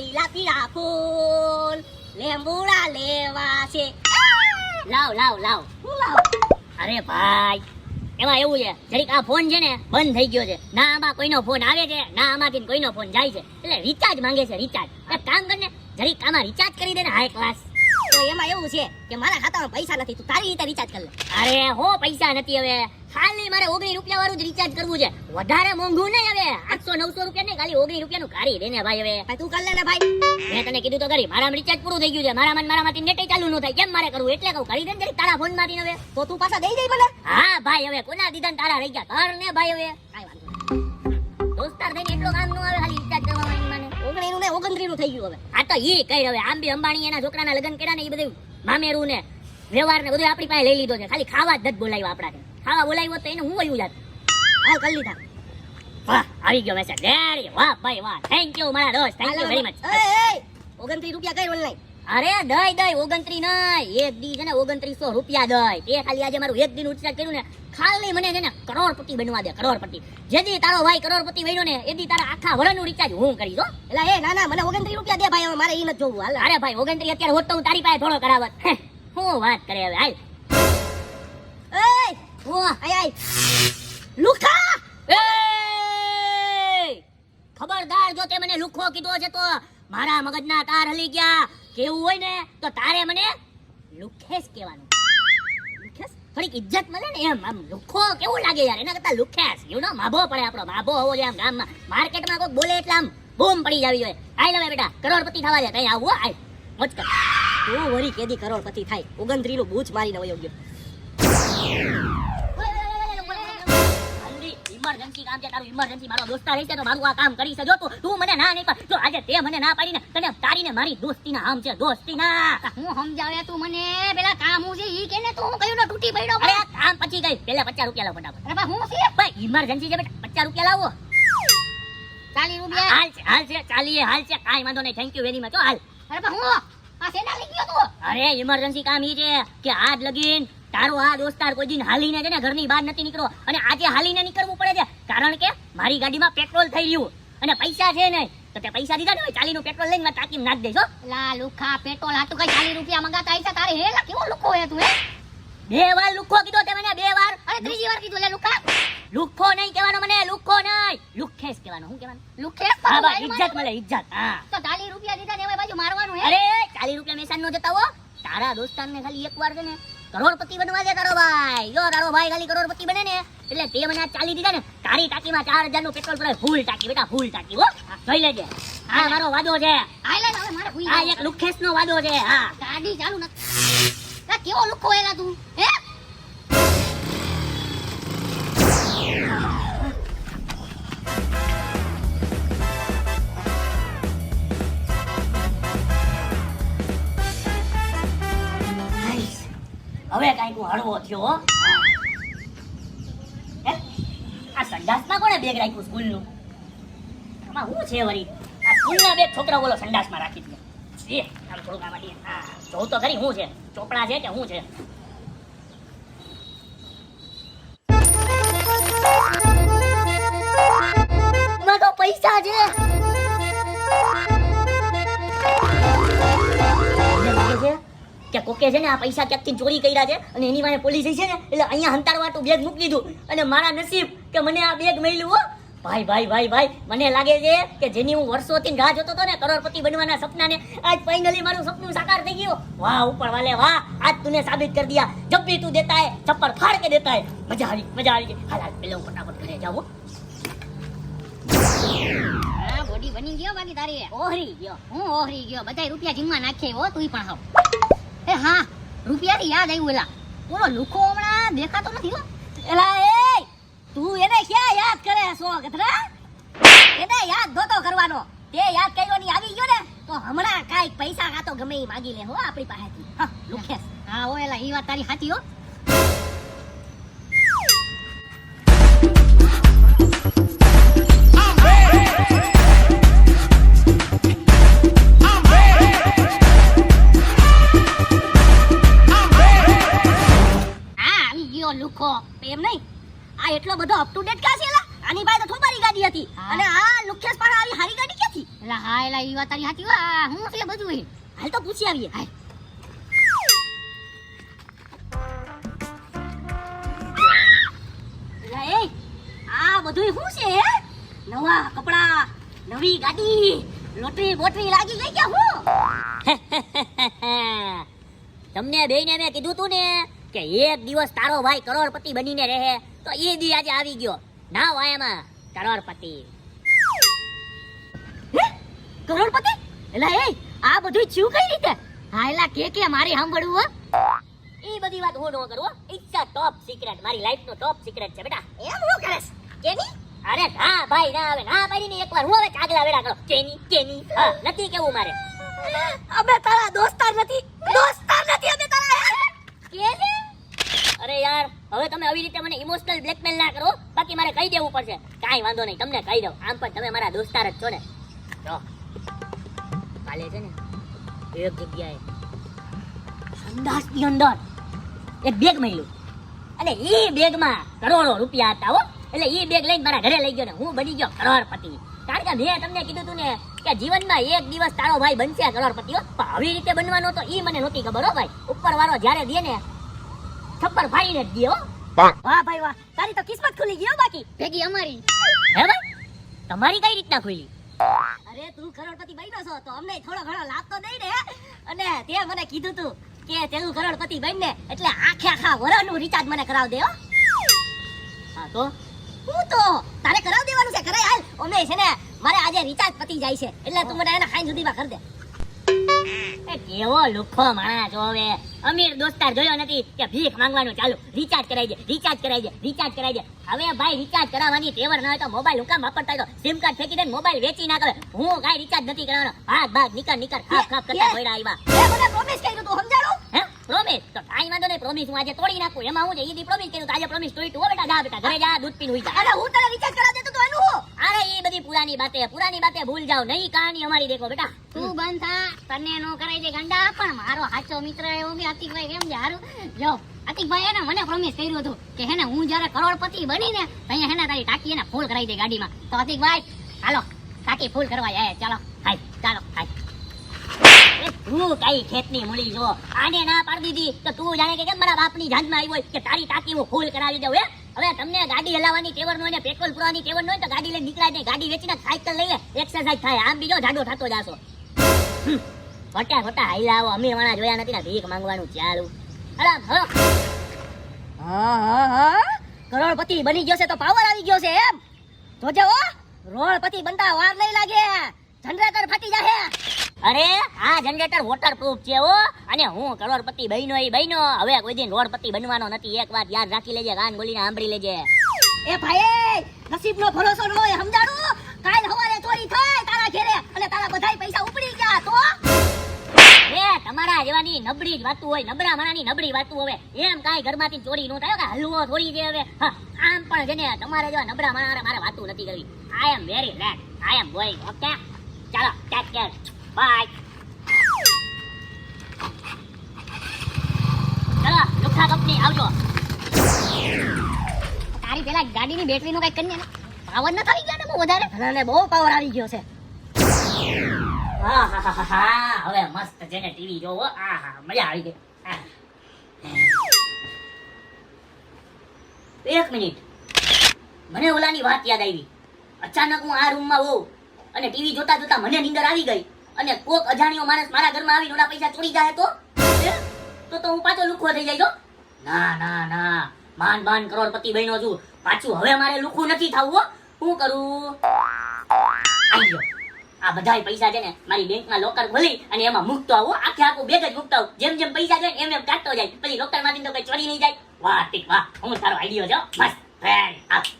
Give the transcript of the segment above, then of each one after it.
લીલા પીળા ફૂલ લેંબુડા લેવા છે. લાવ લાવ લાવ. હું લાવ? અરે ભાઈ એમાં એવું છે જરીક આ ફોન છે ને બંધ થઈ ગયો છે. ના આમાં કોઈનો ફોન આવે છે ના આમાંથી કોઈનો ફોન જાય છે. એટલે રિચાર્જ માંગે છે રિચાર્જ એક કામ કરને જરીક આમાં રિચાર્જ કરી દે ને હાઈ ક્લાસ તો એમાં એવું છે કે મારા ખાતામાં પૈસા નથી તું તારી રીતે રિચાર્જ કરી લે. અરે હો પૈસા નથી હવે. ખાલી મારે ઓગણી રૂપિયા વાળું જ રિચાર્જ કરવું છે. વધારે મોંઘું નહીં હવે. આઠસો નવસો રૂપિયા નહીં ખાલી ઓગણી રૂપિયાનું કાઢી દેને ભાઈ હવે. તું કર લે ને ભાઈ. મેં તને કીધું તો કરી મારા રિચાર્જ પૂરું થઈ ગયું છે. મારા મન મારા માંથી નેટ ચાલુ ન થાય. કેમ મારે કરવું? એટલે કહું કરી દે ને તારા ફોનમાંથી હવે. તો તું પાછા દઈ દઈ મને હા ભાઈ હવે કોના દીધા તારા રહી ગયા? તાર ને ભાઈ હવે. દોસ્તાર થઈને એટલો કામ ન આવે ખાલી રિચાર્જ કરવા ઓગણીનું ને ઓગણત્રીસનું થઈ ગયું હવે. આ તો ઈ કઈ હવે આંબી અંબાણી એના છોકરાના લગ્ન કર્યા ને એ બધું મામેરું ને વ્યવહાર ને બધું આપણી પાસે લઈ લીધો છે. ખાલી ખાવા જ બોલાવ્યો આપણાને. ખાવા બોલાવ્યો તો એને હું વયું જાત? હા કરી લીધા. વાહ આવી ગયો મેસેજ રેડી વાહ ભાઈ વાહ. થેન્ક યુ મારા દોસ્ત. થેન્ક યુ વેરી મચ ઓગણત્રીસ રૂપિયા કઈ ઓનલાઈન અરે દઈ દઈ ઓગણત્રી નહીં. એક દી છે ને ઓગણત્રીસો રૂપિયા દઈ. તે ખાલી આજે મારું એક દિન ઉચ્ચાર કર્યું ને. ખાલી મને છે ને કરોડપતિ બનવા દે કરોડપતિ. જેથી તારો ભાઈ કરોડપતિ બન્યો ને એ દી તારા આખા વર્ષનું રિચાર્જ હું કરી દો એટલે એ ના ના મને ઓગણત્રીસ રૂપિયા દે ભાઈ હવે મારે એ નથી જોવું. હાલ. અરે ભાઈ ઓગણત્રી અત્યારે હોત તો હું તારી પાસે થોડો કરાવત. હું વાત કરે હવે હાલ. એ હું. આય આય. લુખા! ખબરદાર જો તે મને લુખો કીધો છે તો મારા મગજના તાર હલી ગયા. કેવું હોય ને, તો તારે મને લુખેશ કહેવાનું. લુખેશ? થોડીક ઇજ્જત મળે ને એમ, આમ લુખો કેવું લાગે યાર? એના કરતા લુખેશ. યુ માભો પડે આપણો. માભો હોવો જોઈએ આમ ગામમાં. માર્કેટમાં કોઈ બોલે એટલે આમ બૂમ પડી જાવી જોઈએ આઈ લવે બેટા, કરોડપતિ થવા દે. કઈ આવું આય. મોજ કર. તું વરી કેદી કરોડપતિ થાય. ઓગણત્રીનું બૂચ મારીને વયો ગયો. ઇમરજન્સી કામ છે તારું ઇમરજન્સી મારો દોસ્તાર રહેશે તો મારું આ કામ કરી છે. જો તું તું મને ના નહીં પણ જો આજે તે મને ના પાડીને તને તારીને મારી દોસ્તીના આમ છે દોસ્તીના. હું સમજાવે તું મને પેલા કામ હું છે ઈ કે ને તું કયું ને તૂટી પડ્યો અરે કામ પછી ગઈ પેલા પચાસ રૂપિયા લાવ ફટાફટ. અરે બા હું છે? ભાઈ ઇમરજન્સી છે બેટા પચાસ રૂપિયા લાવો. ચાલી રૂપિયા. હાલ છે હાલ છે ચાલીએ હાલ છે કાંઈ વાંધો નહીં થેન્ક યુ વેરી મચ હાલ. અરે બા હું આ સેના લઈ ગયો તું? અરે ઇમરજન્સી કામ ઈ છે કે આજ લગીન તારો આ દોસ્તાર કોઈ દિન હાલીને છે ને ઘરની બહાર નથી નીકળો અને આજે હાલીને નીકળવું પડે છે. કારણ કે મારી ગાડીમાં પેટ્રોલ થઈ રહ્યું. અને પૈસા છે નહીં. તો તે પૈસા દીધા ને ચાલીનું પેટ્રોલ લઈને ટાંકી નાખ દેજો લા લુખા પેટ્રોલ હાટુ કઈ ચાલી રૂપિયા મંગાતા આઈ તારે હે લા કેવો લુખો હે તું હે? બે વાર લુખો કીધો તે મને બે વાર. અરે ત્રીજી વાર કીધું લે લુખા. લુખો નહીં કહેવાનો મને લુખો નહીં. લુખેસ કહેવાનો હું કહેવાનું? લુખે હા બા ઇજ્જત મળે ઇજ્જત હા. તો ચાલી રૂપિયા દીધા ને હવે બાજુ મારવાનું હે? અરે ચાલીસ રૂપિયા મેસાન નો જતા હો. તારા દોસ્તારને ખાલી એક વાર છે ને કરોડપતિ બનવા દે તારો ભાઈ. જો તારો ભાઈ ખાલી કરોડપતિ બને ને એટલે તે મને ચાલી દીધા ને તારી ટાંકીમાં ચાર હજારનું પેટ્રોલ પડે ફૂલ ટાંકી બેટા ફૂલ ટાંકી હો. જોઈ લેજે. હા મારો વાદો છે. હા લે હવે મારે આ એક લુખેશ નો વાદો છે હા. ગાડી ચાલુ નથી. કેવો લુખો એલા તું હે? હવે કંઈક હળવો થયો? આ સંડાસમાં કોણે બેગ રાખ્યું સ્કૂલનું? આમાં શું છે વળી? આ સ્કૂલના બેગ છોકરા બોલો સંડાસમાં રાખી દે. એ આમ થોડુંક હા, જોઉં તો ખરી શું છે? ચોપડા છે કે શું છે? પૈસા છે. કે કોકે છે ને આ પૈસા ક્યાંકથી ચોરી કર્યા છે અને એની વાને પોલીસ છે ને એટલે અહીંયા હંતારવાટું બેગ મૂકી દીધું. અને મારા નસીબ કે મને આ બેગ મળ્યું હો. ભાઈ ભાઈ ભાઈ ભાઈ, મને લાગે છે કે જેની હું વર્ષોથી રાહ જોતો હતો ને કરોડપતિ બનવાના સપનાને આજ ફાઇનલી મારું સપનું સાકાર થઈ ગયું. વાહ, ઉપર વાલે, વાહ, આજ તુને સાબિત કરી દિયા. જબ ભી તું દેતા હે ચપ્પર ફાડ કે દેતા હે. મજા આવી મજા આવી ગઈ. હાલ હાલ, પેલા ફટાફટ ઘરે જાઉં બોડી બની ગયો બાકી તારી ઓહરી ગયો. હું ઓહરી ગયો? બધા રૂપિયા જીમમાં નાખે હો તું પણ હાવ. એ હા રૂપિયાથી યાદ આવ્યું એલા ઓલો લુખો હમણાં દેખાતો નથી હો. એલા એ તું એને ક્યાં યાદ કરે સો ગધરા? એને યાદ નહોતો કરવાનો. તે યાદ કર્યો ની આવી ગયો ને, તો હમણાં કાંઈક પૈસા કાતો ગમે એ માગી લે હો આપણી પાસેથી. હા, લુખેશ. હા ઓ એલા એ વાત તારી સાચી હો. હા એલા ઈ વાત તારી હાચી વા હું છે બધું હાલ તો પૂછી આવીએ. હાલ. એ, આ બધું શું છે નવા કપડા, નવી ગાડી, લોટરી બોટરી લાગી ગઈ કે હું? તમને બેને મેં કીધું તું ને કે એક દિવસ તારો ભાઈ કરોડપતિ બનીને રહે, તો એ દી આજે આવી ગયો. ના વાયામાં કરોડપતિ. હે? કરોડપતિ? એલા એ આ બધું ચીવ કઈ રીતે? હા એલા કે કે મારી સાંભળવું હો? એ બધી વાત હું ન કરું. It's a top મારી લાઈફ નો ટોપ સિક્રેટ છે બેટા. એમ હું કરેસ કેની? અરે ના ભાઈ ના હવે ના પાડીને એકવાર હું હવે કાગલા વેડા કરો? કેની કેની? હા નથી કેવું મારે. અમે તારા દોસ્તાર નથી. દોસ્તાર નથી અમે તારા કેની અરે યાર હવે તમે આવી રીતે મને ઇમોશનલ બ્લેકમેલ ના કરો બાકી મારે કહી દેવું પડશે. કાંઈ વાંધો નહીં તમને કહી દઉં. આમ પણ તમે મારા દોસ્તાર જ છો ને. જો. કાલે છે ને એક જગ્યાએ સંડાસની અંદર એક બેગ મળ્યું. અને એ બેગમાં કરોડો રૂપિયા હતા હો. એટલે એ બેગ લઈને મારા ઘરે લઈ ગયો ને હું બની ગયો કરોડપતિ. કારણ કે મેં તમને કીધું તું ને કે જીવનમાં એક દિવસ તારો ભાઈ બનશે કરોડપતિ પણ આવી રીતે બનવાનો તો ઈ મને નહોતી ખબર હો ભાઈ. ઉપર વાળો જ્યારે દે ને થપ્પડ ફાડીને જ દે હો. વાહ ભાઈ વાહ. તારી તો કિસ્મત ખુલી ગઈ હો બાકી. ભેગી અમારી. હે ભાઈ? તમારી કઈ રીતના ખુલી? અરે, તું કરોડપતિ બન્યો છો, તો અમને થોડો ઘણો લાભ તો દઈ દે અને તે મને કીધું તું કે તેનું કરોડપતિ બનને એટલે આખે આખા વરનું રિચાર્જ મને કરાવ દે, હો. હા, તો? હું તો તારે કરાવ દેવાનું છે, કરાય, હાલ. ઓમે છે ને, મારે આજે રિચાર્જ પતી જાય છે. એટલે તું મને એના ખાઈ સુધીમાં કરી દે. એ કેવો લુખો માણસ છો હવે. અમીર દોસ્તાર જોયો નથી કે ભીખ માંગવાનું ચાલુ. રિચાર્જ કરાઈ દે રિચાર્જ કરાઈ દે રિચાર્જ કરાઈ દે. હવે ભાઈ રિચાર્જ કરાવવાની ટેવર ન હોય તો મોબાઈલ હુકામ વાપરતા તો સિમ કાર્ડ ફેંકી દે મોબાઈલ વેચી ના કરે હું કાંઈ રિચાર્જ નથી કરાવવાનો. ભાગ ભાગ નીકળ નીકળ. ખાપ ખાપ કરતા એ- આવ્યા. એ મને પ્રોમિસ કર્યું તું સમજાડો હે? પ્રોમિસ તો કાઈ વાંધો નહીં પ્રોમિસ હું આજે તોડી નાખું. એમાં હું જે ઈદી પ્રોમિસ કર્યું તો. આજે પ્રોમિસ તોડી તું બેટા જા બેટા ઘરે જા દૂધ પીને હુઈ જા. અરે હું તને રિચાર્જ કરાવ દેતો તો એનું હું? અરે એ બધી પુરાની બાતે પુરાની બાતે ભૂલ જાવ નઈ કહાની અમારી દેખો બેટા. તું બંધ થા. તને નો કરાય દે ગંડા પણ મારો સાચો મિત્ર એવો બી અતિકભાઈ કેમ છે હારું. જો અતિકભાઈ એને મને પ્રોમિસ કર્યું હતું કે હેને હું જ્યારે કરોડપતિ બની ને અહીંયા હેને તારી ટાંકી એને ફૂલ કરાવી દે ગાડીમાં. તો અતિકભાઈ હાલો, ટાંકી ફૂલ કરવા જાય. ચાલો, હાય ચાલો, હાય. તું કઈ ખેતની મૂડી જો? આને ના પાડી દીધી. તો તું જાણે કે કેમ મારા બાપની જાંજમાં આવી હોય કે તારી ટાંકી હું ફૂલ કરાવી દઉં, હે? હવે તમને ગાડી હલાવવાની ટેવર નો ને પેટ્રોલ પુરાવાની ટેવર ન તો ગાડી લઈને નીકળાય નહીં. ગાડી વેચીને સાયકલ લઈ લે એક્સરસાઇઝ થાય. આમ બીજો જાડો થતો જાશો. ફટા ફટા હાઈલા આવો અમે વાળા જોયા નથી ને ભીખ માંગવાનું ચાલુ. હલા હલો હા હા હા. કરોડપતિ બની ગયો છે તો પાવર આવી ગયો છે એમ. જોજે ઓ રોડપતિ બનતા વાર નહીં લાગે. જનરેટર ફાટી જાહે. અરે આ જનરેટર વોટરપ્રૂફ છે હો. અને હું કરોડપતિ બહેનો એ બહેનો હવે કોઈ દિન રોડપતિ બનવાનો નથી. એક વાત યાદ રાખી લેજે કાન બોલીને સાંભળી લેજે. એ ભાઈ નસીબનો ભરોસો ન હોય સમજાણું? કાલ હવારે ચોરી થાય તારા ઘેરે. અને તારા બધાય પૈસા ઉપડી ગયા તો? એ તમારા જેવાની નબળી જ વાતું હોય, નબળા માણાની નબળી વાતું હવે. એમ કાંઈ ઘરમાંથી ચોરી ન થાય કે હલવો થોડી દે હવે. આમ પણ જેને ને તમારે જેવા નબળા માણા મારે વાતું નથી કરવી. I am very late I am going okay ચાલો ટેક કેર બાય ચાલો, લુખા કંપની, આવજો. તારી પેલા ગાડીની બેટરીનું કઈ કરીને પાવર ન થઈ ગયા ને બહુ વધારે? અને બહુ પાવર આવી ગયો છે. હવે મસ્ત જેને ટીવી જોવો. આ હા, મજા આવી ગઈ. એક મિનિટ. મને ઓલાની વાત યાદ આવી. અચાનક હું આ રૂમમાં હોઉં અને ટીવી જોતા જોતા મને નીંદર આવી ગઈ અને કોક અજાણ્યો માણસ મારા ઘરમાં આવીને ઓલા પૈસા ચોરી જાય તો? તો તો હું પાછો લુખો થઈ જાય ના ના ના. માન માન કરોડપતિ બન્યો છું. પાછું હવે મારે લુખું નથી થવું હું. કરું? આવી ગયો. આ બધા પૈસા છે ને મારી બેંકમાં લોકર ખોલી અને એમાં મૂકતો આવો. આખે આખું બેગ જ મૂકતો જેમ જેમ પૈસા જાય એમ એમ કાઢતો જાય. પછી લોકરમાંથી તો કઈ ચોરી નહીં જાય. વાહ ટીક વાહ. હું તારો આઈડિયો છો મસ્ત ફ્રેન્ડ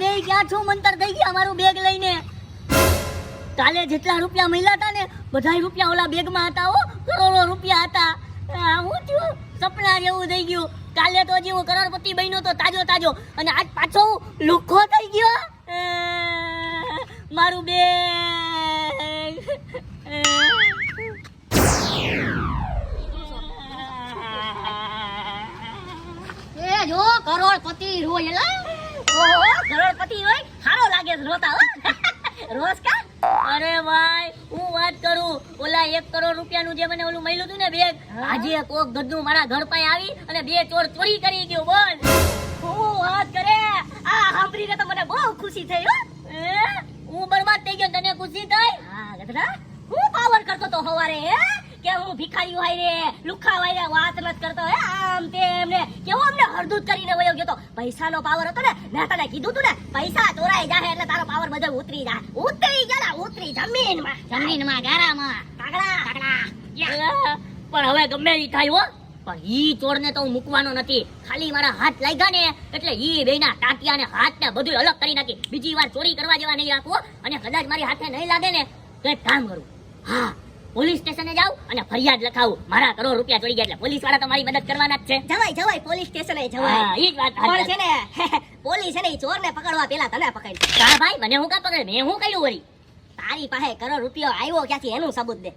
બે ક્યાં છું, મંતર થઈ ગયા મારું બેગ લઈને. કાલે જેટલા રૂપિયા મળ્યા હતા ને બધા રૂપિયા ઓલા બેગમાં હતા હો, કરોડો રૂપિયા હતા. હું થયું સપના જેવું થઈ ગયું. કાલે તો હજી હું કરોડપતિ બન્યો તો તાજો તાજો. અને આજ પાછો હું લુખો થઈ ગયો. મારું બે જો, કરોડપતિ રોય એલા ઓહો કરોડપતિ હોય સારો લાગે છે રોતા હો. રોજ કા? અરે ભાઈ હું વાત કરું ઓલા એક કરોડ રૂપિયાનું જે મને ઓલું મળ્યું હતું ને બેગ આજે કોક ગધું મારા ઘર પાસે આવી અને બે ચોર ચોરી કરી ગયો બોલ. હું વાત કરે આ સાંભળીને તો મને બહુ ખુશી થઈ હો. હે? બરબાદ થઈ ગયો તને ખુશી થઈ? હા હું પાવર કરતો તો હવારે હે? કે હું ભિખારી હોય રે લુખા હોય રે વાત નથી કરતો. હે આમ તેમ ને. કેવો અમને હરદૂત કરીને વયો ગયો તો? પૈસાનો પાવર હતો ને મેં તને કીધું તું ને પૈસા ચોરાઈ જાય એટલે તારો પાવર બધો ઉતરી જાય. ઉતરી ગયા ઉતરી જમીનમાં. જમીનમાં ગારામાં. કાગડા. કાગડા. પણ હવે ગમે ઈ થાય હો. પણ ઈ ચોરને તો હું મૂકવાનો નથી. ખાલી મારા હાથ લાગ્યા ને એટલે ઈ બેના ટાંટિયા ને હાથ ને બધું અલગ કરી નાખી. બીજી વાર ચોરી કરવા જેવા નહીં રાખવો અને કદાચ મારી હાથે નહીં લાગે ને તો એક કામ કરું. હા. પોલીસ સ્ટેશને જાઉં અને ફરિયાદ લખાવું. મારા કરોડ રૂપિયા ચોરી ગયા એટલે પોલીસવાળા તમારી મદદ કરવાના જ છે. જવાય જવાય પોલીસ સ્ટેશને હા જવાય ઈ જ વાત પણ છે ને પોલીસ છે ને ઈ ચોરને પકડવા પેલા તને પકડી તારા ભાઈ મને હું કા પકડે? મેં હું કર્યું વળી? તારી પાસે કરોડ રૂપિયો આવ્યો ક્યાંથી? એનું સબૂત દે.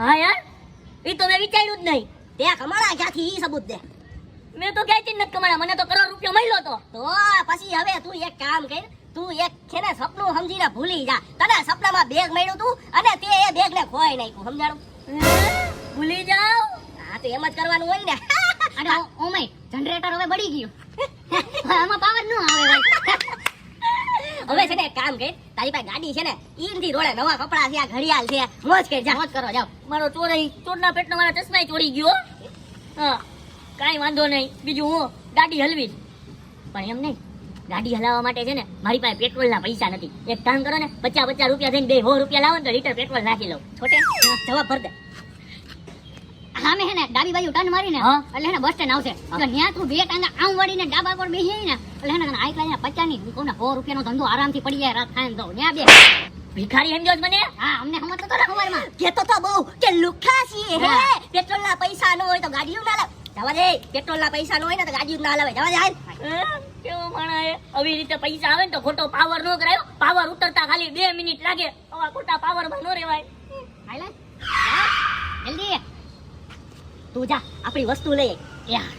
હા યાર? ઈ તો મેં વિચાર્યું જ નહીં. તે કમાણા ક્યાંથી? ઈ સબૂત દે. મેં તો ક્યાંથી નથી કમાણા? મને તો કરોડ રૂપિયો મળ્યો તો. તો પછી હવે તું એક કામ કર તું એક છે ને સપનું સમજીને ભૂલી જા. તને સપનામાં બેગ મળ્યું તું અને તે એ બેગ ને ખોઈ નાખ્યું સમજાણું? ભૂલી જાઓ હા તો એમ જ કરવાનું હોય ને. અને ઓ- ઓમાય જનરેટર હવે બળી ગયું. આમાં પાવર ન આવે હવે છે ને કામ કર તારી પાસે ગાડી છે ને ઈનથી રોડે નવા કપડા છે આ ઘડિયાળ છે. મોજ કર જા. મોજ કરો જાઓ. મારો ચોરાઈ ચોરના પેટનો મારા ચશ્માય ચોરી ગયો હા કાઈ વાંધો નહીં. બીજું હું ગાડી હલવી. પણ એમ નહીં. ગાડી હલાવવા માટે છે ને મારી પાસે પેટ્રોલના પૈસા નથી. એક કામ કરો ને પચાસ પચાસ રૂપિયા થઈને બે સો રૂપિયા લાવો ને તો લીટર પેટ્રોલ નાખી લઉં. છોટે જવાબ ભર દે. સામે હે ને ડાબી બાજુ ટર્ન મારીને હા. એટલે હે ને બસ સ્ટેન્ડ આવશે. તો ન્યા તું બે ટાંગા આમ વળીને ડાબા પર બેસી ને એટલે હે ને તને આટલા પચાસની હું કહું ને સો રૂપિયાનો ધંધો આરામથી પડી જાય રાત થાય તો ન્યા બે. ભિખારી સમજો મને. હા અમને સમજતો તો ને ખબરમાં કેતો તો બહુ કે લુખા છીએ હે? હા. પેટ્રોલ ના પૈસા ન હોય તો ગાડીઓ ના લાવ. જવા દે પેટ્રોલ ના પૈસા ન હોય ને તો ગાડીઓ ના લાવે. જવા દે હાલ. કેવો માણા? આવી રીતે પૈસા આવે ને તો ખોટો પાવર નો કરાયો. પાવર ઉતરતા ખાલી બે મિનિટ લાગે. આવા ખોટા પાવરમાં નો રેવાય જલ્દી તું જા આપણી વસ્તુ લઈ યા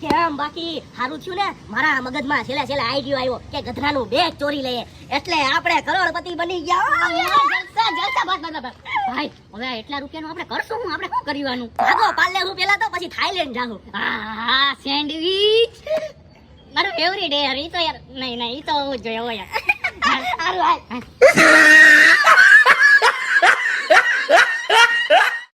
કેમ બાકી? સારું થયું ને? મારા મગજમાં છેલ્લે છેલ્લે આઈડિયો આવ્યો કે ગધરાનું બેગ ચોરી લઈએ. એટલે આપણે કરોડપતિ બની ગયા. જલસા જલસા બસ બસ બસ ભાઈ હવે એટલા રૂપિયાનું આપણે કરશું હું? આપણે શું કરવાનું? ભાગો પાલે હું પેલા તો પછી થાઈલેન્ડ જાઉં આ સેન્ડવિચ. મારું ફેવરિટ યાર ઈ તો યાર નહીં નહીં ઈ તો હોવું જ જોઈએ હો યાર હાલ